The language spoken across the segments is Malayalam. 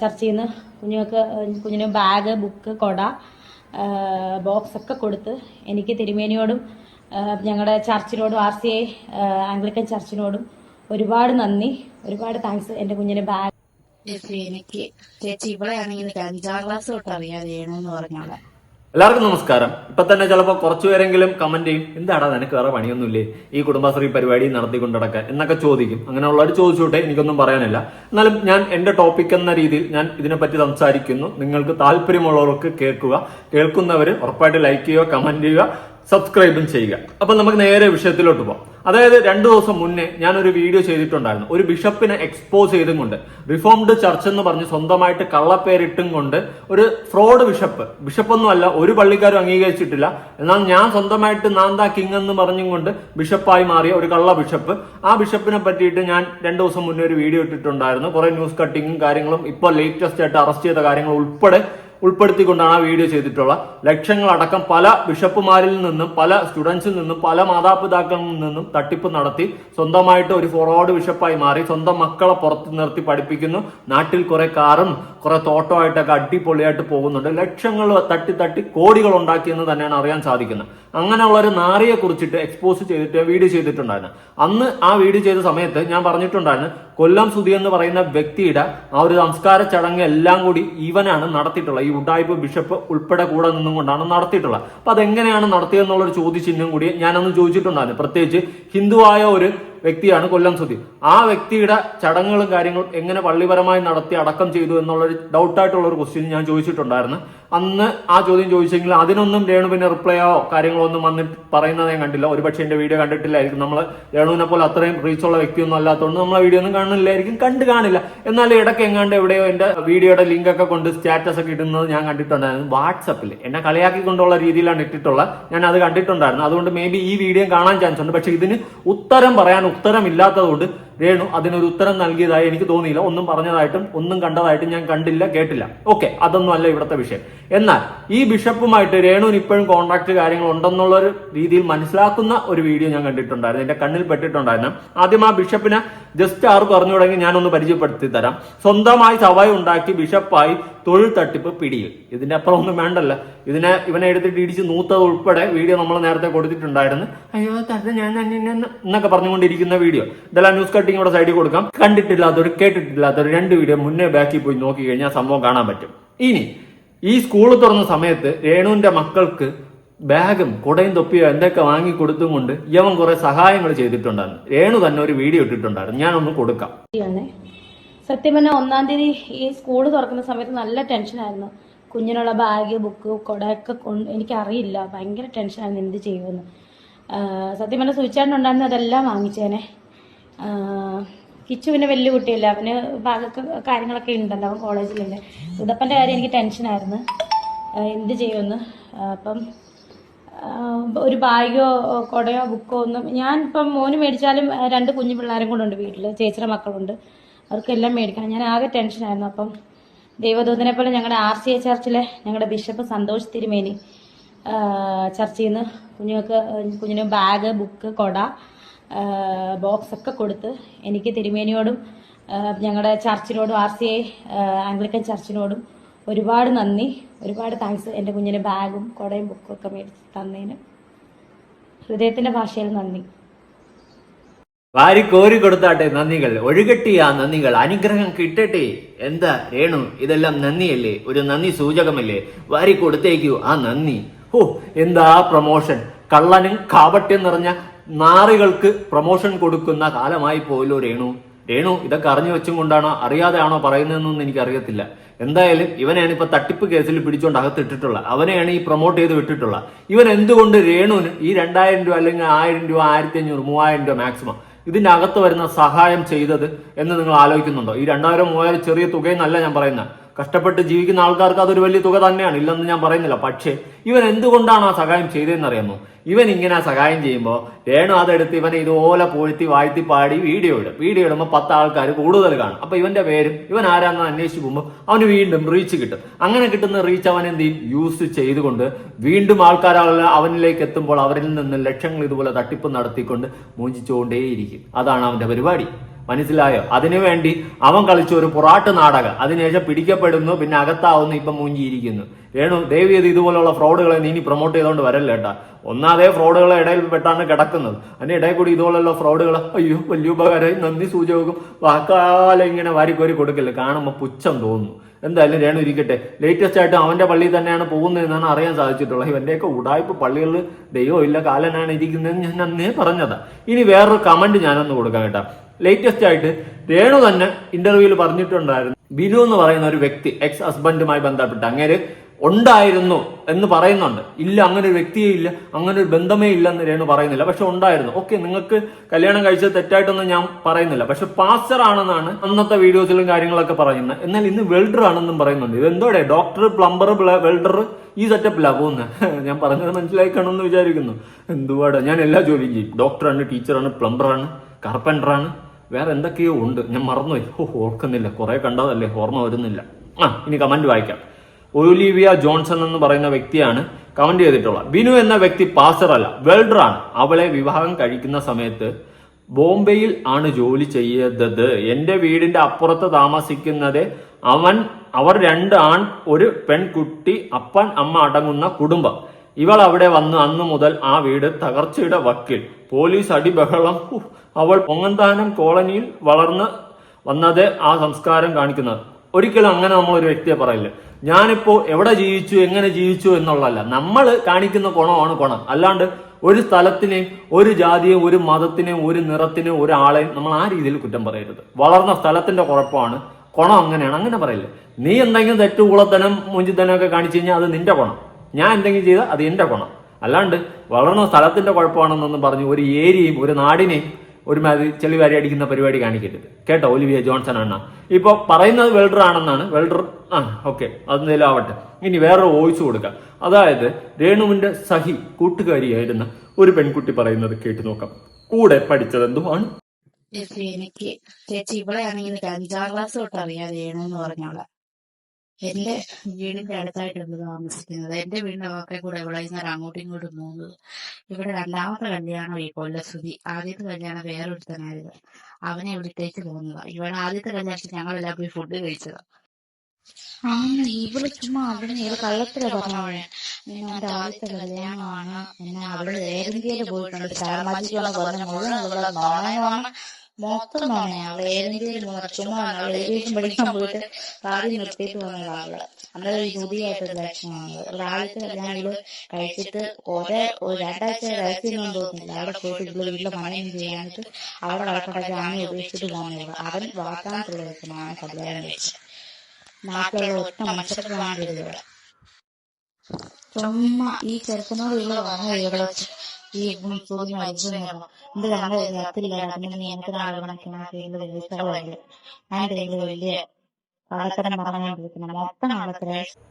ചർച്ചിൽ നിന്ന് കുഞ്ഞുങ്ങൾക്ക് കുഞ്ഞിന് ബാഗ് ബുക്ക് കൊട ബോക്സ് ഒക്കെ കൊടുത്ത് എനിക്ക് തിരുമേനിയോടും ഞങ്ങളുടെ ചർച്ചിനോടും ആർ സി ഐ ആംഗ്ലിക്കൻ ചർച്ചിനോടും ഒരുപാട് നന്ദി ഒരുപാട് താങ്ക്സ് എന്റെ കുഞ്ഞിന് ബാഗ്. എനിക്ക് ചേച്ചി ഇവിടെ ആണെങ്കിൽ അഞ്ചാം ക്ലാസ് തൊട്ട് അറിയാൻ ചെയ്യണമെന്ന് പറഞ്ഞോളെ. എല്ലാവർക്കും നമസ്കാരം. ഇപ്പൊ തന്നെ ചിലപ്പോൾ കുറച്ചുപേരെങ്കിലും കമന്റ് ചെയ്യും എന്താടാ നിനക്ക് വേറെ പണിയൊന്നുമില്ലേ? ഈ കുടുംബശ്രീ പരിപാടി നടത്തിക്കൊണ്ട് നടക്കാൻ എന്നൊക്കെ ചോദിക്കും. അങ്ങനെ അങ്ങനെയുള്ളവർ ചോദിച്ചോട്ടെ എനിക്കൊന്നും പറയാനില്ല. എന്നാലും ഞാൻ എന്റെ ടോപ്പിക് എന്ന രീതിയിൽ ഞാൻ ഇതിനെപ്പറ്റി സംസാരിക്കുന്നു. നിങ്ങൾക്ക് താല്പര്യമുള്ളവർക്ക് കേൾക്കുക. കേൾക്കുന്നവർ ഉറപ്പായിട്ട് ലൈക്ക് ചെയ്യുക കമന്റ് ചെയ്യുക. സബ്സ്ക്രൈബും ചെയ്യുക. അപ്പൊ നമുക്ക് നേരെ വിഷയത്തിലോട്ട് പോകാം അതായത് രണ്ടു ദിവസം മുന്നേ ഒരു വീഡിയോ ചെയ്തിട്ടുണ്ടായിരുന്നു. ഒരു ബിഷപ്പിനെ എക്സ്പോസ് ചെയ്തും കൊണ്ട് റിഫോംഡ് ചർച്ച് എന്ന് പറഞ്ഞ് സ്വന്തമായിട്ട് കള്ളപ്പേരിട്ടും കൊണ്ട് ഒരു ഫ്രോഡ് ബിഷപ്പ് ബിഷപ്പൊന്നും അല്ല ഒരു പള്ളിക്കാരും അംഗീകരിച്ചിട്ടില്ല. എന്നാൽ ഞാൻ സ്വന്തമായിട്ട് നാന്താ കിങ് എന്ന് പറഞ്ഞും കൊണ്ട് ബിഷപ്പായി മാറിയ ഒരു കള്ള ബിഷപ്പ്. ആ ബിഷപ്പിനെ പറ്റിയിട്ട് ഞാൻ രണ്ടു ദിവസം മുന്നേ ഒരു വീഡിയോ ഇട്ടിട്ടുണ്ടായിരുന്നു. കുറെ ന്യൂസ് കട്ടിങ്ങും കാര്യങ്ങളും ഇപ്പോൾ ലേറ്റസ്റ്റ് ആയിട്ട് അറസ്റ്റ് ചെയ്ത കാര്യങ്ങൾ ഉൾപ്പെടെ ഉൾപ്പെടുത്തിക്കൊണ്ടാണ് ആ വീഡിയോ ചെയ്തിട്ടുള്ള ലക്ഷങ്ങളടക്കം പല ബിഷപ്പുമാരിൽ നിന്നും പല സ്റ്റുഡൻസിൽ നിന്നും പല മാതാപിതാക്കളിൽ നിന്നും തട്ടിപ്പ് നടത്തി സ്വന്തമായിട്ട് ഒരു ഫോർവേഡ് ബിഷപ്പായി മാറി സ്വന്തം മക്കളെ പുറത്ത് നിർത്തി പഠിപ്പിക്കുന്നു. നാട്ടിൽ കുറെ കാറും കുറെ തോട്ടമായിട്ടൊക്കെ അടിപൊളിയായിട്ട് പോകുന്നുണ്ട്. ലക്ഷങ്ങൾ തട്ടി തട്ടി കോടികൾ ഉണ്ടാക്കിയെന്ന് തന്നെയാണ് അറിയാൻ സാധിക്കുന്നത്. അങ്ങനെയുള്ള ഒരു നാറിയെ കുറിച്ചിട്ട് എക്സ്പോസ് ചെയ്തിട്ട് വീഡിയോ ചെയ്തിട്ടുണ്ടായിരുന്നു. അന്ന് ആ വീഡിയോ ചെയ്ത സമയത്ത് ഞാൻ പറഞ്ഞിട്ടുണ്ടായിരുന്നു കൊല്ലം സുധി എന്ന് പറയുന്ന വ്യക്തിയുടെ ആ ഒരു സംസ്കാര ചടങ്ങ് എല്ലാം കൂടി ഇവനാണ് നടത്തിയിട്ടുള്ളത്. ഈ ഉഡായ്പ ബിഷപ്പ് ഉൾപ്പെടെ കൂടെ നിന്നും കൊണ്ടാണ് നടത്തിയിട്ടുള്ളത്. അപ്പൊ അതെങ്ങനെയാണ് നടത്തിയെന്നുള്ള ഒരു ചോദ്യചിഹ്നം കൂടി ഞാനന്ന് ചോദിച്ചിട്ടുണ്ടായിരുന്നു. പ്രത്യേകിച്ച് ഹിന്ദുവായ ഒരു വ്യക്തിയാണ് കൊല്ലം സുധി. ആ വ്യക്തിയുടെ ചടങ്ങുകളും കാര്യങ്ങളും എങ്ങനെ പള്ളിപരമായി നടത്തി അടക്കം ചെയ്തു എന്നുള്ളൊരു ഡൗട്ടായിട്ടുള്ള ഒരു ക്വസ്റ്റ്യൻ ഞാൻ ചോദിച്ചിട്ടുണ്ടായിരുന്നു. അന്ന് ആ ചോദ്യം ചോദിച്ചെങ്കിൽ അതിനൊന്നും രേണു പിന്നെ റിപ്ലൈയോ കാര്യങ്ങളോ ഒന്നും വന്ന് പറയുന്നത് ഞാൻ കണ്ടില്ല. ഒരുപക്ഷെ എന്റെ വീഡിയോ കണ്ടിട്ടില്ലായിരിക്കും. നമ്മൾ രേണുവിനെ പോലെ അത്രയും റീച്ചുള്ള വ്യക്തിയൊന്നും അല്ലാത്തതുകൊണ്ട് നമ്മളെ വീഡിയോ ഒന്നും കാണുന്നില്ലായിരിക്കും. കണ്ട് കാണില്ല. എന്നാൽ ഇടയ്ക്ക് എങ്ങാണ്ട് എവിടെയോ എന്റെ വീഡിയോയുടെ ലിങ്ക് ഒക്കെ കൊണ്ട് സ്റ്റാറ്റസ് ഒക്കെ ഇടുന്നത് ഞാൻ കണ്ടിട്ടുണ്ടായിരുന്നു. വാട്സപ്പിൽ എന്നെ കളിയാക്കിക്കൊണ്ടുള്ള രീതിയിലാണ് ഇട്ടിട്ടുള്ളത്. ഞാൻ അത് കണ്ടിട്ടുണ്ടായിരുന്നു. അതുകൊണ്ട് മേ ബി ഈ വീഡിയോ കാണാൻ ചാൻസ് ഉണ്ട്. പക്ഷെ ഇതിന് ഉത്തരം പറയാൻ ഉത്തരമില്ലാത്തതുകൊണ്ട് രേണു അതിനൊരു ഉത്തരം നൽകിയതായി എനിക്ക് തോന്നിയില്ല. ഒന്നും പറഞ്ഞതായിട്ടും ഒന്നും കണ്ടതായിട്ടും ഞാൻ കണ്ടില്ല കേട്ടില്ല. ഓക്കെ അതൊന്നും അല്ല ഇവിടുത്തെ വിഷയം. എന്നാൽ ഈ ബിഷപ്പുമായിട്ട് രേണുവിന് ഇപ്പോഴും കോൺടാക്ട് കാര്യങ്ങൾ ഉണ്ടെന്നുള്ള ഒരു രീതിയിൽ മനസ്സിലാക്കുന്ന ഒരു വീഡിയോ ഞാൻ കണ്ടിട്ടുണ്ടായിരുന്നു. എന്റെ കണ്ണിൽ പെട്ടിട്ടുണ്ടായിരുന്നു. ആദ്യം ആ ബിഷപ്പിനെ ജസ്റ്റ് ആറ് പറഞ്ഞു തുടങ്ങി ഞാനൊന്ന് പരിചയപ്പെടുത്തി തരാം. സ്വന്തമായി സവായ ഉണ്ടാക്കി ബിഷപ്പായി തൊഴിൽ തട്ടിപ്പ് പിടിയിൽ. ഇതിന്റെ അപ്പുറം ഒന്നും വേണ്ടല്ല. ഇതിനെ ഇവനെ എടുത്തിട്ട് ഇടിച്ച് നൂത്തത് ഉൾപ്പെടെ വീഡിയോ നമ്മൾ നേരത്തെ കൊടുത്തിട്ടുണ്ടായിരുന്നു. അയ്യോ തന്നെ ഞാൻ എന്നൊക്കെ പറഞ്ഞുകൊണ്ടിരിക്കുന്ന വീഡിയോ. ഇതെല്ലാം ന്യൂസ് കട്ടിങ് ഇവിടെ സൈഡിൽ കൊടുക്കാം. കണ്ടിട്ടില്ലാത്തൊരു കേട്ടിട്ടില്ലാത്തൊരു രണ്ട് വീഡിയോ മുന്നേ ബാക്കിൽ പോയി നോക്കി കഴിഞ്ഞാൽ സംഭവം കാണാൻ പറ്റും. ഇനി ഈ സ്കൂൾ തുറന്ന സമയത്ത് രേണുവിന്റെ മക്കൾക്ക് ബാഗും കുടയും തൊപ്പിയോ എന്തൊക്കെ വാങ്ങി കൊടുത്തും കൊണ്ട് യവൻ കുറെ സഹായങ്ങൾ ചെയ്തിട്ടുണ്ടായിരുന്നു. രേണു തന്നെ ഒരു വീഡിയോ ഇട്ടിട്ടുണ്ടായിരുന്നു. ഞാനൊന്ന് കൊടുക്കാം. സത്യം പറഞ്ഞാൽ ഒന്നാം തീയതി ഈ സ്കൂൾ തുറക്കുന്ന സമയത്ത് നല്ല ടെൻഷനായിരുന്നു കുഞ്ഞിനുള്ള ബാഗ് ബുക്ക് കുടയൊക്കെ കൊണ്ട് എനിക്കറിയില്ല. ഭയങ്കര ടെൻഷനായിരുന്നു എന്ത് ചെയ്യുമെന്ന്. സത്യം പറഞ്ഞാൽ സൂചിച്ചാണ്ടുണ്ടായിരുന്നു അതെല്ലാം വാങ്ങിച്ചേനെ. കിച്ചു പിന്നെ വലിയ കുട്ടിയല്ല. അവന് ബാഗൊക്കെ കാര്യങ്ങളൊക്കെ ഉണ്ടല്ലോ അവൻ കോളേജിലുണ്ട് ഉദപ്പന്റെ കാര്യം എനിക്ക് ടെൻഷനായിരുന്നു എന്ത് ചെയ്യുമെന്ന്. അപ്പം ഒരു ബാഗോ കുടയോ ബുക്കോ ഒന്നും ഞാൻ ഇപ്പം മോന് മേടിച്ചാലും രണ്ട് കുഞ്ഞു പിള്ളേരും കൂടെ ഉണ്ട് വീട്ടിൽ ചേച്ചിയുടെ മക്കളുണ്ട്. അവർക്കെല്ലാം മേടിക്കണം. ഞാൻ ആകെ ടെൻഷനായിരുന്നു. അപ്പം ദൈവദൂതനെ പോലെ ഞങ്ങളുടെ ആർ സി എ ചർച്ചിലെ ഞങ്ങളുടെ ബിഷപ്പ് സന്തോഷ് തിരുമേനി ചർച്ചിൽ നിന്ന് കുഞ്ഞുങ്ങൾക്ക് കുഞ്ഞിന് ബാഗ് ബുക്ക് കൊട ബോക്സ് ഒക്കെ കൊടുത്ത് എനിക്ക് തിരുമേനിയോടും ഞങ്ങളുടെ ചർച്ചിനോടും ആർ സി ഐ ആംഗ്ലിക്കൻ ചർച്ചിനോടും ഒരുപാട് നന്ദി. ഒരുപാട് താങ്ക്സ് എന്റെ കുഞ്ഞിന് ബാഗും കുടയും ബുക്കും ഒക്കെ മേടിച്ച് തന്നതിന്. ഹൃദയത്തിന്റെ ഭാഷയിൽ നന്ദി. വാരി കോരി കൊടുത്താട്ടെ നന്ദികൾ. ഒഴുകട്ടിയ ആ നന്ദികൾ. അനുഗ്രഹം കിട്ടട്ടെ. എന്താ രേണു? ഇതെല്ലാം നന്ദിയല്ലേ? ഒരു നന്ദി സൂചകമല്ലേ? വാരി കൊടുത്തേക്കൂ ആ നന്ദി. ഓ എന്താ പ്രൊമോഷൻ കള്ളനും കാപട്യം നിറഞ്ഞ നാറികൾക്ക് പ്രൊമോഷൻ കൊടുക്കുന്ന കാലമായി പോയല്ലോ രേണു. രേണു ഇതൊക്കെ അറിഞ്ഞു വെച്ചും കൊണ്ടാണോ അറിയാതെയാണോ പറയുന്നതെന്നൊന്നും എനിക്കറിയത്തില്ല. എന്തായാലും ഇവനെയാണ് ഇപ്പൊ തട്ടിപ്പ് കേസിൽ പിടിച്ചുകൊണ്ട് അകത്തിട്ടിട്ടുള്ളത് അവനെയാണ് ഈ പ്രൊമോട്ട് ചെയ്ത് വിട്ടിട്ടുള്ളത് ഇവൻ എന്തുകൊണ്ട് രേണുവിന് ഈ രണ്ടായിരം രൂപ അല്ലെങ്കിൽ ആയിരം രൂപ ആയിരത്തി അഞ്ഞൂറ് മൂവായിരം രൂപ മാക്സിമം ഇതിന്റെ അകത്ത് വരുന്ന സഹായം ചെയ്തത് എന്ന് നിങ്ങൾ ആലോചിക്കുന്നുണ്ടോ? ഈ രണ്ടായിരം മൂവായിരം ചെറിയ തുകയെന്നല്ല ഞാൻ പറയുന്നത്. കഷ്ടപ്പെട്ട് ജീവിക്കുന്ന ആൾക്കാർക്ക് അതൊരു വലിയ തുക തന്നെയാണ്. ഇല്ലെന്ന് ഞാൻ പറയുന്നില്ല. പക്ഷേ ഇവൻ എന്തുകൊണ്ടാണ് ആ സഹായം ചെയ്തതെന്ന് അറിയാമോ ഇവൻ ഇങ്ങനെ സഹായം ചെയ്യുമ്പോൾ രേണു അതെടുത്ത് ഇവനെ ഇതുപോലെ പൊഴുത്തി വാഴ്ത്തി പാടി വീഡിയോ ഇടും. വീഡിയോ ഇടുമ്പോൾ പത്ത് ആൾക്കാർ കൂടുതൽ കാണും. അപ്പൊ ഇവന്റെ പേരും ഇവൻ ആരാന്ന് അന്വേഷിച്ച് പോകുമ്പോൾ അവന് വീണ്ടും റീച്ച് കിട്ടും. അങ്ങനെ കിട്ടുന്ന റീച്ച് അവൻ എന്ത് ചെയ്യും? യൂസ് ചെയ്തുകൊണ്ട് വീണ്ടും ആൾക്കാർ അവനിലേക്ക് എത്തുമ്പോൾ അവരിൽ നിന്ന് ലക്ഷങ്ങൾ ഇതുപോലെ തട്ടിപ്പ് നടത്തിക്കൊണ്ട് മോചിച്ചുകൊണ്ടേയിരിക്കും അതാണ് അവന്റെ പരിപാടി. മനസ്സിലായോ? അതിനുവേണ്ടി അവൻ കളിച്ച ഒരു പൊറാട്ട് നാടകം. അതിനുശേഷം പിടിക്കപ്പെടുന്നു പിന്നെ അകത്താവുന്നു ഇപ്പൊ മൂഞ്ചിയിരിക്കുന്നു രേണു ദേവി ഇത് ഇതുപോലുള്ള ഫ്രോഡുകളെ നീ ഇനി പ്രൊമോട്ട് ചെയ്തുകൊണ്ട് വരല്ല കേട്ടാ. ഒന്നാതെ ഫ്രോഡുകളെ ഇടയിൽ പെട്ടാണ് കിടക്കുന്നത്. അതിന് ഇടയിൽ കൂടി ഇതുപോലുള്ള ഫ്രോഡുകൾ അയ്യോ വലിയ ഉപകാരമായി നന്ദി സൂചകവും വാക്കാലം ഇങ്ങനെ വാരിക്കോരി കൊടുക്കില്ല കാണുമ്പോൾ പുച്ഛം തോന്നുന്നു എന്തായാലും രേണു ഇരിക്കട്ടെ. ലേറ്റസ്റ്റ് ആയിട്ട് അവന്റെ പള്ളിയിൽ തന്നെയാണ് പോകുന്നതെന്നാണ് അറിയാൻ സാധിച്ചിട്ടുള്ളത്. ഇവന്റെയൊക്കെ ഉടായ്പ പള്ളികളിൽ ദൈവം ഇല്ല കാലനാണ് ഇരിക്കുന്നതെന്ന് ഞാൻ അന്നേ പറഞ്ഞതാ. ഇനി വേറൊരു കമന്റ് ഞാനൊന്ന് കൊടുക്കാം കേട്ടാ. ലേറ്റസ്റ്റ് ആയിട്ട് രേണു തന്നെ ഇന്റർവ്യൂവിൽ പറഞ്ഞിട്ടുണ്ടായിരുന്നു. ബിനു എന്ന് പറയുന്ന ഒരു വ്യക്തി എക്സ് ഹസ്ബൻഡുമായി ബന്ധപ്പെട്ട് അങ്ങേര് ഉണ്ടായിരുന്നു എന്ന് പറയുന്നുണ്ട്. ഇല്ല അങ്ങനെ ഒരു വ്യക്തിയേ ഇല്ല അങ്ങനെ ഒരു ബന്ധമേ ഇല്ല എന്ന് രേണു പറയുന്നില്ല. പക്ഷെ ഉണ്ടായിരുന്നു. ഓക്കെ നിങ്ങൾക്ക് കല്യാണം കഴിച്ചത് തെറ്റായിട്ടൊന്നും ഞാൻ പറയുന്നില്ല. പക്ഷെ പാസ്റ്റർ ആണെന്നാണ് അന്നത്തെ വീഡിയോസിലും കാര്യങ്ങളൊക്കെ പറയുന്നത്. എന്നാൽ ഇന്ന് വെൽഡർ ആണെന്നും പറയുന്നുണ്ട്. ഇതെന്തോടെ? ഡോക്ടർ പ്ലംബർ വെൽഡർ ഈ സെറ്റപ്പിലാ പോകുന്നത് ഞാൻ പറഞ്ഞത് മനസ്സിലായി കാണുമെന്ന് വിചാരിക്കുന്നു. എന്തുവാടാ? ഞാൻ എല്ലാ ജോലിയും ചെയ്യും. ഡോക്ടറാണ് ടീച്ചറാണ് പ്ലംബറാണ് കാർപ്പന്ററാണ് വേറെ എന്തൊക്കെയോ ഉണ്ട്. ഞാൻ മറന്നുപോയി. ഓ ഓർക്കുന്നില്ല. കുറേ കണ്ടതല്ലേ? ഓർമ്മ വരുന്നില്ല. ആ ഇനി കമന്റ് വായിക്കാം. ഒലിവിയ ജോൺസൺ എന്ന് പറയുന്ന വ്യക്തിയാണ് കമന്റ് ചെയ്തിട്ടുള്ളത്. ബിനു എന്ന വ്യക്തി പാസർ അല്ല. വെൽഡർ ആണ്. അവളെ വിവാഹം കഴിക്കുന്ന സമയത്ത് ബോംബെയിൽ ആണ് ജോലി ചെയ്തത് എന്റെ വീടിന്റെ അപ്പുറത്ത് താമസിക്കുന്നത് അവൻ അവർ രണ്ട് ആൺ ഒരു പെൺകുട്ടി അപ്പൻ അമ്മ അടങ്ങുന്ന കുടുംബം. ഇവൾ അവിടെ വന്ന് അന്നു മുതൽ ആ വീട് തകർച്ചയുടെ വക്കിൽ. പോലീസ് അടിബഹളം. അവൾ പൊങ്ങന്താനം കോളനിയിൽ വളർന്ന് വന്നത് ആ സംസ്കാരം കാണിക്കുന്നത്. ഒരിക്കലും അങ്ങനെ നമ്മൾ ഒരു വ്യക്തിയെ പറയില്ല. ഞാനിപ്പോ എവിടെ ജീവിച്ചു എങ്ങനെ ജീവിച്ചു എന്നുള്ളതല്ല. നമ്മൾ കാണിക്കുന്ന ഗുണമാണ് ഗുണം അല്ലാണ്ട് ഒരു സ്ഥലത്തിനെയും ഒരു ജാതിയെയും ഒരു മതത്തിനെയും ഒരു നിറത്തിനെയും ഒരാളെയും നമ്മൾ ആ രീതിയിൽ കുറ്റം പറയരുത്. വളർന്ന സ്ഥലത്തിന്റെ കുഴപ്പമാണ്. ഗുണം അങ്ങനെയാണ്. അങ്ങനെ പറയില്ല. നീ എന്തെങ്കിലും തെറ്റുകൂളത്തനം മുഞ്ചിത്തനം ഒക്കെ കാണിച്ചു കഴിഞ്ഞാൽ അത് നിന്റെ ഗുണം ഞാൻ എന്തെങ്കിലും ചെയ്താൽ അത് എന്റെ ഗുണം. അല്ലാണ്ട് വളർന്ന സ്ഥലത്തിന്റെ കുഴപ്പമാണെന്നൊന്നും പറഞ്ഞ് ഒരു ഏരിയയും ഒരു നാടിനെയും ഒരുമാതിരി ചെളിവാരി അടിക്കുന്ന പരിപാടി കാണിക്കരുത്. കേട്ടോ ഒലിവിയ ജോൺസൺ അണ്ണ? ഇപ്പൊ പറയുന്നത് വെൽഡർ ആണെന്നാണ്. വെൽഡർ ആ ഓക്കെ അതെന്തെങ്കിലും ആവട്ടെ. ഇനി വേറൊരു വോയിസ് കൊടുക്കാം. അതായത് രേണുവിന്റെ സഹി കൂട്ടുകാരിയായിരുന്ന ഒരു പെൺകുട്ടി പറയുന്നത് കേട്ടു നോക്കാം. കൂടെ പഠിച്ചത് എന്തുമാണ് എനിക്ക് ചേച്ചി ഇവളെയാണെങ്കിൽ എനിക്ക് അഞ്ചാം ക്ലാസ് തൊട്ട് അറിയാം രേണുന്ന് പറഞ്ഞോളെ എന്റെ വീടിന്റെ അടുത്തായിട്ടുണ്ട് താമസിക്കുന്നത്. എന്റെ വീടിന്റെ വാക്കെ കൂടെ ഇവിടെ ഇന്നലെ അങ്ങോട്ടും ഇങ്ങോട്ടും പോകുന്നത് ഇവിടെ രണ്ടാമത്തെ കല്യാണം ഈ കൊല്ലസ്തുതി ആദ്യത്തെ കല്യാണം വേറൊരുത്തനായിരുന്നു. അവനെ ഇവിടത്തേക്ക് പോകുന്നതാ ഇവിടെ ആദ്യത്തെ കല്യാണത്തിൽ ഞങ്ങളെല്ലാം പോയി ഫുഡ് കഴിച്ചതാ. ആ ഇവൾ ചുമ്മാ അവിടെ ഇവൾ കള്ളത്തില പറഞ്ഞവളെ എന്റെ ആദ്യത്തെ കല്യാണമാണ് പിന്നെ അവിടെ ഏതെങ്കിലും പോയിട്ടുണ്ട്. ശാരമാജിക്കാണ് പറഞ്ഞ മുഴുവൻ ഇവിടെ നോണയാണ് മൊത്തം നോണയാണ് അവൾ ഏതെങ്കിലും അവൾ ഏകദേശം പഠിക്കാൻ പോയിട്ട് കാര്യം നിർത്തിയിട്ട് വന്നതാണ് അന്നേരം ഒരു യുതിയായിട്ടൊരു ലക്ഷണമാണ് ഒരാൾക്ക് ഇവൾ കഴിച്ചിട്ട് ഒരേ രണ്ടാഴ്ച കഴിച്ചിരുന്നു തോന്നുന്നില്ല അവിടെ പോയിട്ട് ഇവിടെ വീട്ടിലെ പണിയും ചെയ്യാനിട്ട് അവിടെ കടക്കടച്ച് ആണി ഉപേക്ഷിച്ചിട്ട് പോകുന്നത് അവൻ വാഗ്ദാനത്തുള്ള വ്യക്തമാണ് കല്യാണം കഴിച്ചത് നാട്ടിലുള്ള ഒറ്റ മനുഷ്യർക്കാണ് ഇവിടെ ചുമ്മാ ഈ ചെറുക്കനോട് ഉള്ള വന്ന ഇവിടെ ഈ ചോദ്യം മരിച്ചെന്നോ എന്റെ കണ്ട എത്തില്ല അതിന്റെ നിയമത്തിന്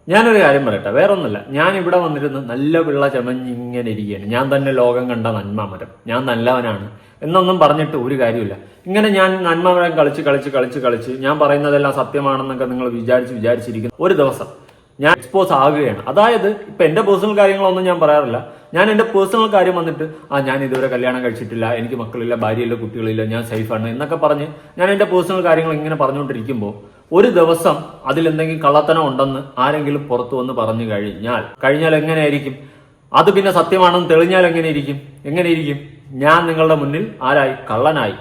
ഞാനൊരു കാര്യം പറയട്ടെ. വേറെ ഒന്നുമില്ല ഞാൻ ഇവിടെ വന്നിരുന്ന് നല്ല പിള്ള ചമഞ്ഞിങ്ങനെ ഇരിക്കുകയാണ്. ഞാൻ തന്നെ ലോകം കണ്ട നന്മ മരം ഞാൻ നല്ലവനാണ് എന്നൊന്നും പറഞ്ഞിട്ട് ഒരു കാര്യമില്ല ഇങ്ങനെ ഞാൻ നന്മ മരം കളിച്ച് കളിച്ച് കളിച്ച് കളിച്ച് ഞാൻ പറയുന്നതെല്ലാം സത്യമാണെന്നൊക്കെ നിങ്ങൾ വിചാരിച്ച് വിചാരിച്ചിരിക്കുന്നു ഒരു ദിവസം ഞാൻ എക്സ്പോസ് ആകുകയാണ്. അതായത് ഇപ്പൊ എന്റെ പേഴ്സണൽ കാര്യങ്ങളൊന്നും ഞാൻ പറയാറില്ല. ഞാൻ എന്റെ പേഴ്സണൽ കാര്യം വന്നിട്ട് ആ ഞാൻ ഇതുവരെ കല്യാണം കഴിച്ചിട്ടില്ല. എനിക്ക് മക്കളില്ല ഭാര്യയില്ല കുട്ടികളില്ല ഞാൻ സേഫാണ് എന്നൊക്കെ പറഞ്ഞ് ഞാൻ എന്റെ പേഴ്സണൽ കാര്യങ്ങൾ ഇങ്ങനെ പറഞ്ഞുകൊണ്ടിരിക്കുമ്പോൾ ഒരു ദിവസം അതിലെന്തെങ്കിലും കള്ളത്തനം ഉണ്ടെന്ന് ആരെങ്കിലും പുറത്തു വന്ന് പറഞ്ഞു കഴിഞ്ഞാൽ കഴിഞ്ഞാൽ എങ്ങനെയായിരിക്കും? അത് പിന്നെ സത്യമാണെന്ന് തെളിഞ്ഞാൽ എങ്ങനെയിരിക്കും എങ്ങനെയിരിക്കും ഞാൻ നിങ്ങളുടെ മുന്നിൽ ആരായി? കള്ളനായി.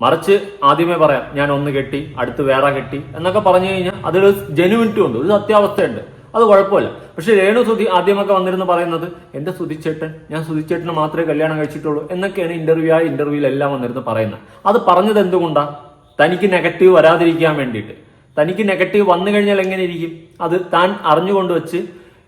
മറിച്ച് ആദ്യമേ പറയാം ഞാൻ ഒന്ന് കെട്ടി അടുത്ത് വേറെ കെട്ടി എന്നൊക്കെ പറഞ്ഞു കഴിഞ്ഞാൽ അതൊരു ജെനുവിനിറ്റി ഉണ്ട് ഒരു സത്യാവസ്ഥയുണ്ട്. അത് കുഴപ്പമില്ല. പക്ഷെ രേണു സുധി ആദ്യമൊക്കെ വന്നിരുന്നു പറയുന്നത് എന്റെ സുധിച്ചേട്ടൻ ഞാൻ സുധിച്ചേട്ടന് മാത്രമേ കല്യാണം കഴിച്ചിട്ടുള്ളൂ എന്നൊക്കെയാണ് ഇന്റർവ്യൂ ആ ഇന്റർവ്യൂവിലെല്ലാം വന്നിരുന്ന് പറയുന്നത്. അത് പറഞ്ഞത് എന്തുകൊണ്ടാ? തനിക്ക് നെഗറ്റീവ് വരാതിരിക്കാൻ വേണ്ടിയിട്ട്. തനിക്ക് നെഗറ്റീവ് വന്നു കഴിഞ്ഞാൽ എങ്ങനെ ഇരിക്കും? അത് താൻ അറിഞ്ഞുകൊണ്ട് വെച്ച്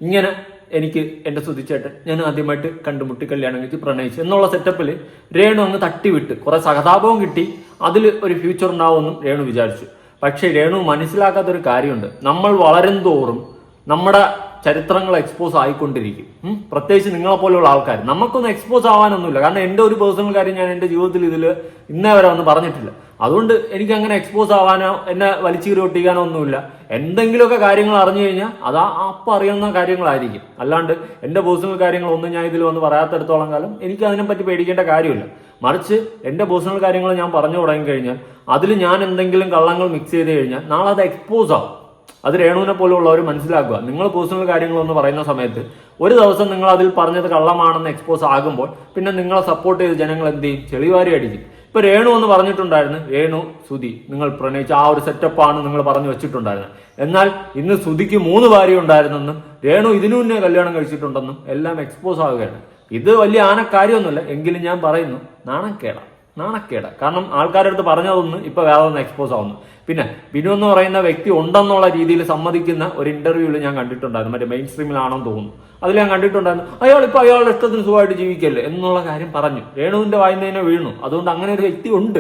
ഇങ്ങനെ എനിക്ക് എന്റെ സുധിച്ചേട്ടൻ ഞാൻ ആദ്യമായിട്ട് കണ്ടുമുട്ടി കല്യാണം കഴിച്ച് പ്രണയിച്ചു. എന്നുള്ള സെറ്റപ്പിൽ രേണു അങ്ങ് തട്ടിവിട്ട് കുറെ സഹതാപവും കിട്ടി. അതിൽ ഒരു ഫ്യൂച്ചർ ഉണ്ടാവുമെന്നും രേണു വിചാരിച്ചു. പക്ഷേ രേണു മനസ്സിലാക്കാത്ത ഒരു കാര്യമുണ്ട്. നമ്മൾ വളരും തോറും നമ്മുടെ ചരിത്രങ്ങൾ എക്സ്പോസ് ആയിക്കൊണ്ടിരിക്കും. പ്രത്യേകിച്ച് നിങ്ങളെ പോലെയുള്ള ആൾക്കാർ നമുക്കൊന്നും എക്സ്പോസ് ആവാനൊന്നുമില്ല. കാരണം എന്റെ ഒരു പേഴ്സണൽ കാര്യം ഞാൻ എന്റെ ജീവിതത്തിൽ ഇതിൽ ഇന്നേ വരെ ഒന്നും പറഞ്ഞിട്ടില്ല. അതുകൊണ്ട് എനിക്ക് അങ്ങനെ എക്സ്പോസ് ആവാനോ എന്നെ വലിച്ചീറി ഒട്ടിക്കാനോ ഒന്നുമില്ല. എന്തെങ്കിലുമൊക്കെ കാര്യങ്ങൾ അറിഞ്ഞു കഴിഞ്ഞാൽ അത് അപ്പം അറിയുന്ന കാര്യങ്ങളായിരിക്കും. അല്ലാണ്ട് എന്റെ പേഴ്സണൽ കാര്യങ്ങളൊന്നും ഞാൻ ഇതിൽ വന്ന് പറയാത്തടത്തോളം കാലം എനിക്ക് അതിനെപ്പറ്റി പേടിക്കേണ്ട കാര്യമില്ല. മറിച്ച് എന്റെ പേഴ്സണൽ കാര്യങ്ങൾ ഞാൻ പറഞ്ഞു തുടങ്ങി കഴിഞ്ഞാൽ അതിൽ ഞാൻ എന്തെങ്കിലും കള്ളങ്ങൾ മിക്സ് ചെയ്ത് കഴിഞ്ഞാൽ നാളെ അത് എക്സ്പോസ് ആവും. അത് രേണുവിനെ പോലുള്ളവർ മനസ്സിലാക്കുക. നിങ്ങൾ പേഴ്സണൽ കാര്യങ്ങളൊന്ന് പറയുന്ന സമയത്ത് ഒരു ദിവസം നിങ്ങൾ അതിൽ പറഞ്ഞത് കള്ളമാണെന്ന് എക്സ്പോസ് ആകുമ്പോൾ പിന്നെ നിങ്ങളെ സപ്പോർട്ട് ചെയ്ത് ജനങ്ങൾ എന്ത് ചെയ്യും? ചെളിവാരി അടിക്കും. ഇപ്പൊ രേണു എന്ന് പറഞ്ഞിട്ടുണ്ടായിരുന്നു. രേണു സുധി നിങ്ങൾ പ്രണയിച്ച ആ ഒരു സെറ്റപ്പാണ് നിങ്ങൾ പറഞ്ഞു വെച്ചിട്ടുണ്ടായിരുന്നത്. എന്നാൽ ഇന്ന് സുധിക്ക് മൂന്ന് ഭാര്യ ഉണ്ടായിരുന്നെന്നും രേണു ഇതിനു മുന്നേ കല്യാണം കഴിച്ചിട്ടുണ്ടെന്നും എല്ലാം എക്സ്പോസ് ആവുകയാണ്. ഇത് വലിയ ആന കാര്യമൊന്നുമില്ല എങ്കിലും ഞാൻ പറയുന്നു നാണക്കേട. നാണക്കേട. കാരണം ആൾക്കാരുടെ അടുത്ത് പറഞ്ഞതൊന്ന് ഇപ്പൊ വേറെ ഒന്ന് എക്സ്പോസ് ആവുന്നു. പിന്നെ ബിനു എന്ന് പറയുന്ന വ്യക്തി ഉണ്ടെന്നുള്ള രീതിയിൽ സമ്മതിക്കുന്ന ഒരു ഇന്റർവ്യൂവിൽ ഞാൻ കണ്ടിട്ടുണ്ടായിരുന്നു. മറ്റേ മെയിൻ സ്ട്രീമിലാണെന്ന് തോന്നുന്നു. അതിൽ ഞാൻ കണ്ടിട്ടുണ്ടായിരുന്നു. അയാൾ ഇപ്പൊ അയാളുടെ ഇഷ്ടത്തിന് സുഖമായിട്ട് ജീവിക്കല്ലേ എന്നുള്ള കാര്യം പറഞ്ഞു. രേണുവിന്റെ വായനേനെ വീണു. അതുകൊണ്ട് അങ്ങനെ ഒരു വ്യക്തി ഉണ്ട്.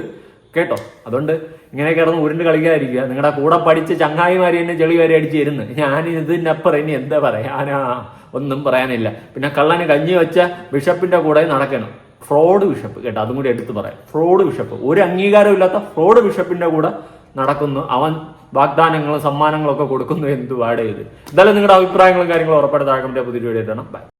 കേട്ടോ? അതുകൊണ്ട് ഇങ്ങനെ കിടന്ന് ഉരുണ്ട് കളിക്കാതിരിക്കുക. നിങ്ങളുടെ കൂടെ പഠിച്ച ചങ്ങായിമാരി എന്നെ ചെളി വരെ അടിച്ച് തരുന്നു ഞാൻ ഇതിനപ്പുറം ഇനി എന്താ പറയാനാ? ഒന്നും പറയാനില്ല. പിന്നെ കള്ളന് കഞ്ഞി വെച്ച ബിഷപ്പിന്റെ കൂടെ നടക്കണം. ഫ്രോഡ് ബിഷപ്പ് കേട്ടോ അതും കൂടി എടുത്തു പറയാം. ഫ്രോഡ് ബിഷപ്പ് ഒരു അംഗീകാരം ഇല്ലാത്ത ഫ്രോഡ് ബിഷപ്പിന്റെ കൂടെ നടക്കുന്നു. അവൻ വാഗ്ദാനങ്ങളും സമ്മാനങ്ങളൊക്കെ കൊടുക്കുന്നു. എന്ത് വാടേത് എന്തായാലും നിങ്ങളുടെ അഭിപ്രായങ്ങളും കാര്യങ്ങളും ഉറപ്പായിട്ട് ഉറപ്പെടുത്താൻ പുതിയ വീഡിയോ ഇടണം ബൈ